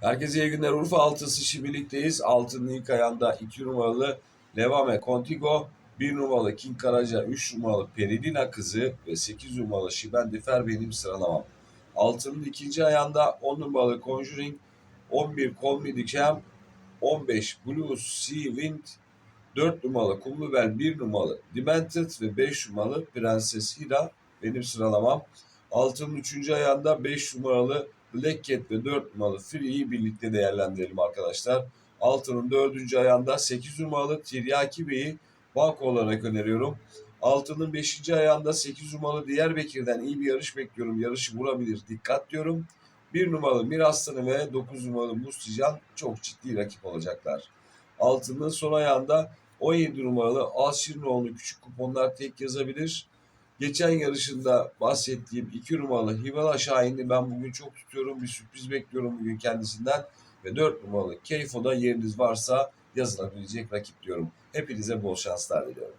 Herkese iyi günler. Urfa altısı işi birlikteyiz. Altının ilk ayağında 2 numaralı Levame Contigo, 1 numaralı King Karaca, 3 numaralı Peridina kızı ve 8 numaralı Şibendifer benim sıralamam. Altının ikinci ayağında 10 numaralı Conjuring, 11 Call Me The Champ, 15 Blues Sea Wind, 4 numaralı Kumlubel, 1 numaralı Demented ve 5 numaralı Prenses Hira benim sıralamam. Altının üçüncü ayağında 5 numaralı Black Cat ve 4 numaralı Free'yi birlikte değerlendirelim arkadaşlar. Altının dördüncü ayağında 8 numaralı Tiryaki Bey'i banko olarak öneriyorum. Altının 5. ayağında 8 numaralı Diyarbakır'dan iyi bir yarış bekliyorum. Yarışı vurabilir. Dikkat diyorum. 1 numaralı Miraslanı ve 9 numaralı Mustican çok ciddi rakip olacaklar. Altının son ayağında 17 numaralı Alşirinoğlu küçük kuponlar tek yazabilir. Geçen yarışında bahsettiğim 2 numaralı Hivala Şahin'i ben bugün çok tutuyorum. Bir sürpriz bekliyorum bugün kendisinden. Ve 4 numaralı Keyfo'da yeriniz varsa yazılabilecek rakip diyorum. Hepinize bol şanslar diliyorum.